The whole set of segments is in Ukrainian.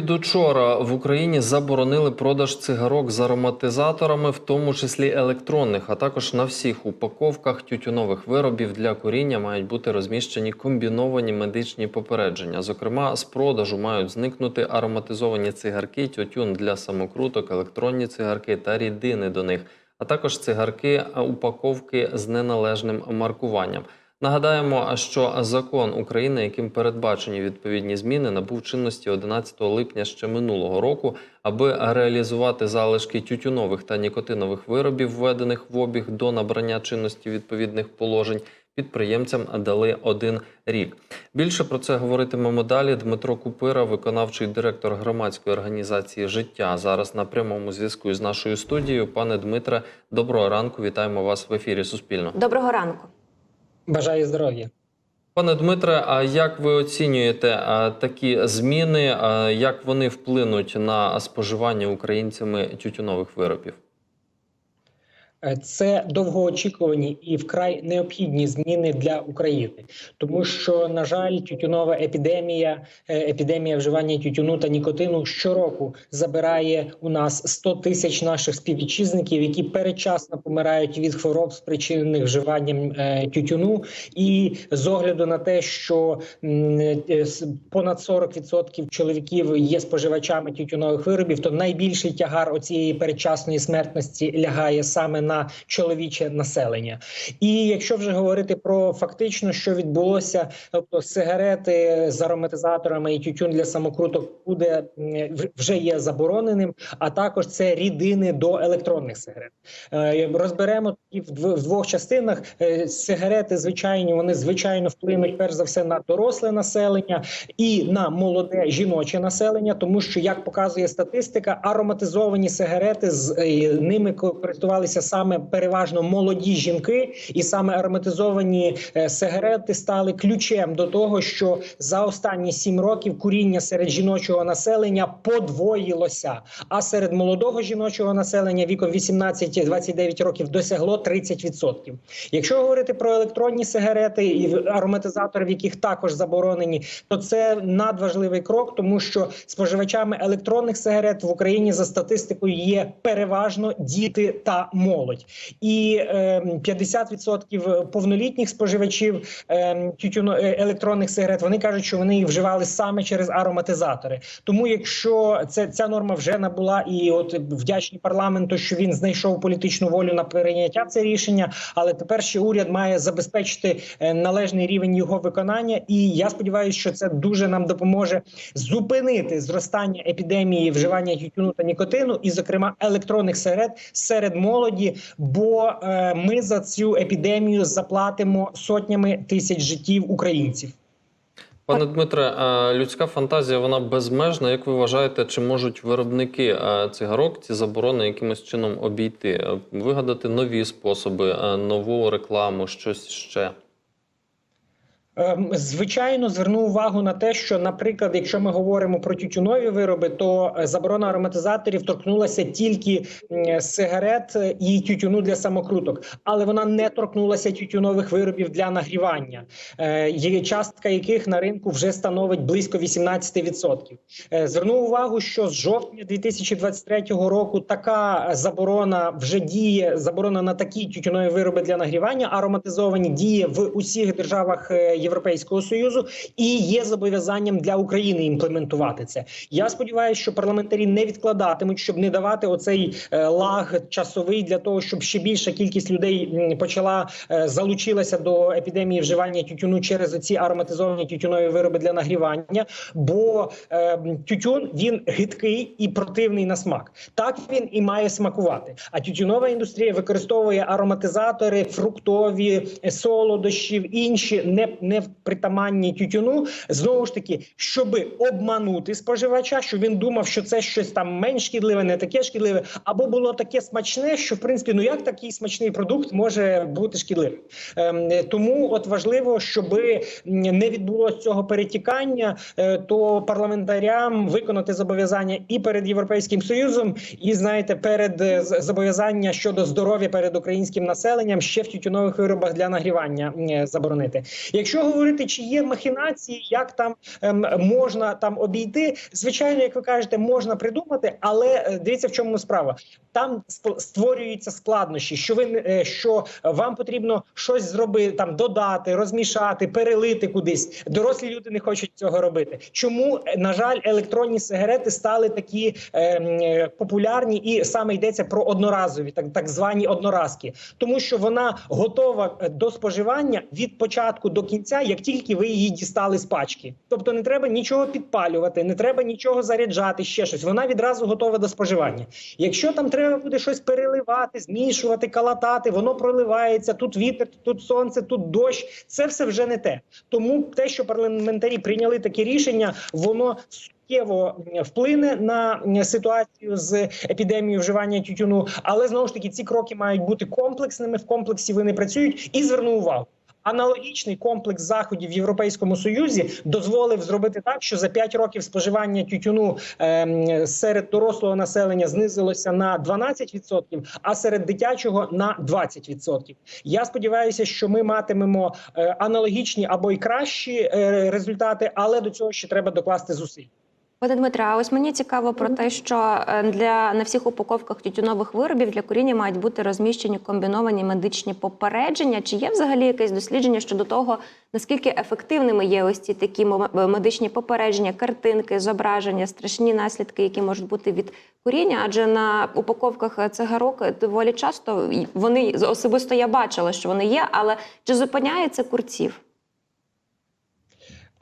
Від учора в Україні заборонили продаж цигарок з ароматизаторами, в тому числі електронних, а також на всіх упаковках тютюнових виробів для куріння мають бути розміщені комбіновані медичні попередження. Зокрема, з продажу мають зникнути ароматизовані цигарки, тютюн для самокруток, електронні цигарки та рідини до них, а також цигарки, упаковки з неналежним маркуванням. Нагадаємо, що закон України, яким передбачені відповідні зміни, набув чинності 11 липня ще минулого року, аби реалізувати залишки тютюнових та нікотинових виробів, введених в обіг до набрання чинності відповідних положень. Підприємцям дали один рік. Більше про це говоритимемо далі. Дмитро Купира, виконавчий директор громадської організації Життя, зараз на прямому зв'язку з нашою студією. Пане Дмитре, доброго ранку. Вітаємо вас в ефірі Суспільно. Доброго ранку. Бажаю здоров'я. Пане Дмитре, а як ви оцінюєте такі зміни? Як вони вплинуть на споживання українцями тютюнових виробів? Е, Це довгоочікувані і вкрай необхідні зміни для України, тому що на жаль, тютюнова епідемія, е, епідемія вживання тютюну та нікотину щороку забирає у нас 100 тисяч наших співвітчизників, які передчасно помирають від хвороб, спричинених вживанням е, тютюну. І з огляду на те, що понад 40% чоловіків є споживачами тютюнових виробів, то найбільший тягар оцієї передчасної смертності лягає саме на чоловіче населення. І якщо вже говорити про фактично, що відбулося, тобто сигарети з ароматизаторами і тютюн для самокруток буде вже є забороненим, а також це рідини до електронних сигарет. Е, Розберемо і в двох частинах. Е, Сигарети звичайні, вони звичайно вплинуть перш за все на доросле населення і на молоде жіноче населення, тому що як показує статистика, ароматизовані сигарети з е, ними користувалися саме переважно молоді жінки, і саме ароматизовані е, сигарети стали ключем до того, що за останні сім років куріння серед жіночого населення подвоїлося, а серед молодого жіночого населення віком 18-29 років досягло 30%. Якщо говорити про електронні сигарети і ароматизатори, в яких також заборонені, то це надважливий крок, тому що споживачами електронних сигарет в Україні за статистикою є переважно діти та молодь, і е, 50% повнолітніх споживачів е, тютюно е, електронних сигарет вони кажуть, що вони їх вживали саме через ароматизатори. Тому, якщо це ця норма вже набула, і от вдячні парламенту, що він знайшов політичну волю на прийняття це рішення, але тепер ще уряд має забезпечити е, належний рівень його виконання. І я сподіваюся, що це дуже нам допоможе зупинити зростання епідемії вживання тютюну та нікотину, і, зокрема, електронних сигарет серед молоді. Бо е, ми за цю епідемію заплатимо сотнями тисяч життів українців. Пане Дмитре, людська фантазія вона безмежна. Як ви вважаєте, чи можуть виробники цигарок ці заборони якимось чином обійти, Е, вигадати нові способи, е, нову рекламу, щось ще? Ем, Звичайно, зверну увагу на те, що, наприклад, якщо ми говоримо про тютюнові вироби, то е, заборона ароматизаторів торкнулася тільки сигарет і тютюну для самокруток, але вона не торкнулася тютюнових виробів для нагрівання, е, є частка яких на ринку вже становить близько 18%. Е, Зверну увагу, що з жовтня 2023 року така заборона вже діє. Заборона на такі тютюнові вироби для нагрівання ароматизовані діє в усіх державах е, Європейського союзу і є зобов'язанням для України імплементувати це. Я сподіваюся, що парламентарі не відкладатимуть, щоб не давати оцей е, лаг часовий для того, щоб ще більша кількість людей почала е, залучилася до епідемії вживання тютюну через ці ароматизовані тютюнові вироби для нагрівання. Бо е, тютюн він гидкий і противний на смак. Так він і має смакувати. А тютюнова індустрія використовує ароматизатори, фруктові, е, солодощів, інші не, не в притаманні тютюну. Знову ж таки, щоб обманути споживача, що він думав, що це щось там менш шкідливе, не таке шкідливе, або було таке смачне, що в принципі ну як такий смачний продукт може бути шкідливим. Е, тому от важливо, щоб не відбулося цього перетікання, е, то парламентарям виконати зобов'язання і перед європейським союзом, і знаєте, перед е, зобов'язання щодо здоров'я перед українським населенням ще в тютюнових виробах для нагрівання е, заборонити. Якщо Якщо говорити, чи є махінації, як там ем, можна там обійти, звичайно, як ви кажете, можна придумати, але е, дивіться, в чому справа. Там створюються складнощі, що ви е, що вам потрібно щось зробити, там додати, розмішати, перелити кудись. Дорослі люди не хочуть цього робити. Чому е, на жаль, електронні сигарети стали такі ем, популярні, і саме йдеться про одноразові, так, так звані одноразки, тому що вона готова до споживання від початку до кінця, як тільки ви її дістали з пачки. Тобто не треба нічого підпалювати, не треба нічого заряджати, ще щось. Вона відразу готова до споживання. Якщо там треба буде щось переливати, змішувати, калатати, воно проливається. Тут вітер, тут сонце, тут дощ. Це все вже не те. Тому те, що парламентарі прийняли таке рішення, воно суттєво вплине на ситуацію з епідемією вживання тютюну. Але знову ж таки ці кроки мають бути комплексними. В комплексі вони працюють і зверну увагу. Аналогічний комплекс заходів в Європейському Союзі дозволив зробити так, що за 5 років споживання тютюну ем, серед дорослого населення знизилося на 12%, а серед дитячого на 20%. Я сподіваюся, що ми матимемо е, аналогічні або й кращі е, результати, але до цього ще треба докласти зусиль. Пане Дмитре, а ось мені цікаво про те, що е, для на всіх упаковках тютюнових виробів для куріння мають бути розміщені комбіновані медичні попередження. Чи є взагалі якесь дослідження щодо того, наскільки ефективними є ось ці такі е, медичні попередження, картинки, зображення, страшні наслідки, які можуть бути від куріння? Адже на упаковках е, цигарок доволі часто вони особисто я бачила, що вони є, але чи зупиняє це курців?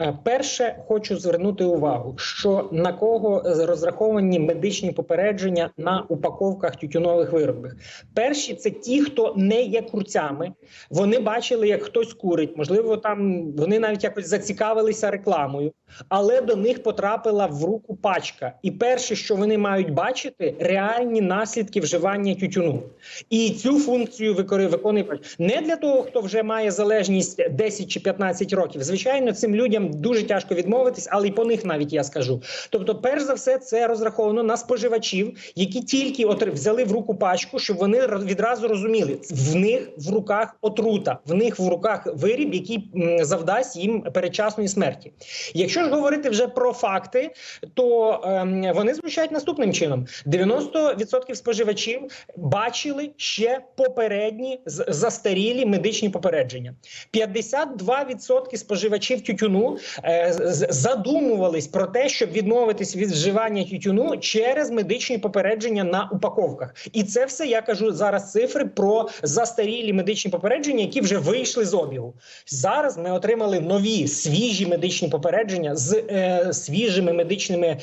Е, Перше, хочу звернути увагу, що на кого розраховані медичні попередження на упаковках тютюнових виробів. Перші це ті, хто не є курцями. Вони бачили, як хтось курить. Можливо, там вони навіть якось зацікавилися рекламою, але до них потрапила в руку пачка. І перше, що вони мають бачити, реальні наслідки вживання тютюну. І цю функцію виконує не для того, хто вже має залежність 10 чи 15 років. Звичайно, цим людям дуже тяжко відмовитись, але й по них навіть я скажу. Тобто, перш за все, це розраховано на споживачів, які тільки взяли в руку пачку, щоб вони відразу розуміли, в них в руках отрута, в них в руках виріб, який завдасть їм передчасної смерті. Якщо ж говорити вже про факти, то ем, вони звучать наступним чином: 90% споживачів бачили ще попередні застарілі медичні попередження. 52% споживачів тютюну е, задумувались про те, щоб відмовитись від вживання тютюну через медичні попередження на упаковках. І це все я кажу зараз цифри про застарілі медичні попередження, які вже вийшли з обігу. Зараз ми отримали нові свіжі медичні попередження з е, свіжими медичними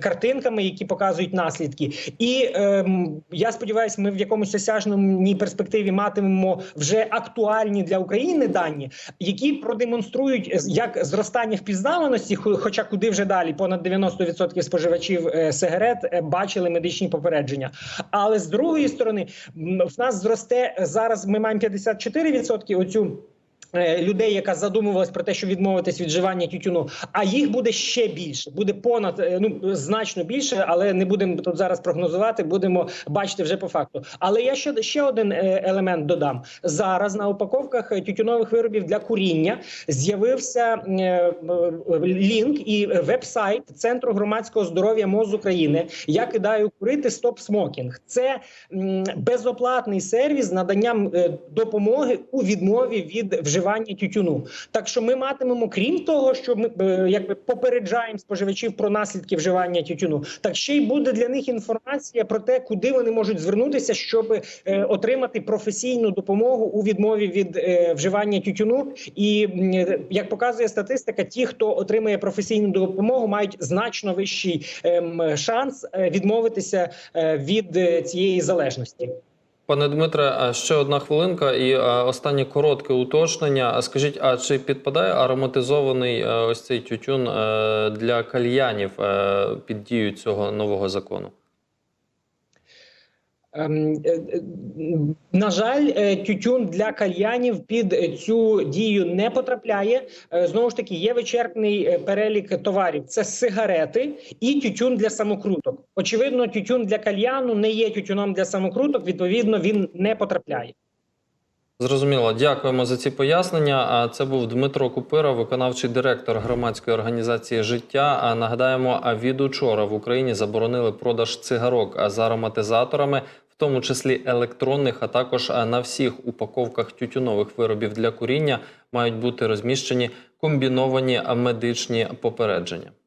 картинками, які показують наслідки. І ем, я сподіваюся, ми в якомусь осяжній перспективі матимемо вже актуальні для України дані, які продемонструють е, як зростання впізнаваності, хо- хоча куди вже далі, понад 90% споживачів е, сигарет е, бачили медичні попередження. Але з другої сторони, в нас зросте зараз. Ми маємо 54% оцю. Е, Людей, яка задумувалась про те, що відмовитись від вживання тютюну, а їх буде ще більше, буде понад е, ну значно більше, але не будемо тут зараз прогнозувати. Будемо бачити вже по факту. Але я ще ще один е, елемент додам зараз. На упаковках тютюнових виробів для куріння з'явився лінк і веб-сайт Центру громадського здоров'я МОЗ України. Я кидаю курити стоп смокінг. Це безоплатний сервіс з наданням допомоги у відмові від вживання тютюну. Так що ми матимемо, крім того, що ми е, якби попереджаємо споживачів про наслідки вживання тютюну, так ще й буде для них інформація про те, куди вони можуть звернутися, щоб е, отримати професійну допомогу у відмові від е, вживання тютюну. І е, як показує статистика, ті, хто отримує професійну допомогу, мають значно вищий ем, шанс е, відмовитися е, від цієї залежності. Пане Дмитре, ще одна хвилинка і останнє коротке уточнення. А скажіть, а чи підпадає ароматизований е, ось цей тютюн е, для кальянів е, під дію цього нового закону? Ем, е, е, На жаль, е, тютюн для кальянів під цю дію не потрапляє. Знову ж таки, є вичерпний перелік товарів: це сигарети і тютюн для самокруток. Очевидно, тютюн для кальяну не є тютюном для самокруток. Відповідно, він не потрапляє. Зрозуміло, дякуємо за ці пояснення. А це був Дмитро Купира, виконавчий директор громадської організації Життя. А нагадаємо, а від учора в Україні заборонили продаж цигарок з ароматизаторами, тому числі електронних, а також на всіх упаковках тютюнових виробів для куріння мають бути розміщені комбіновані медичні попередження.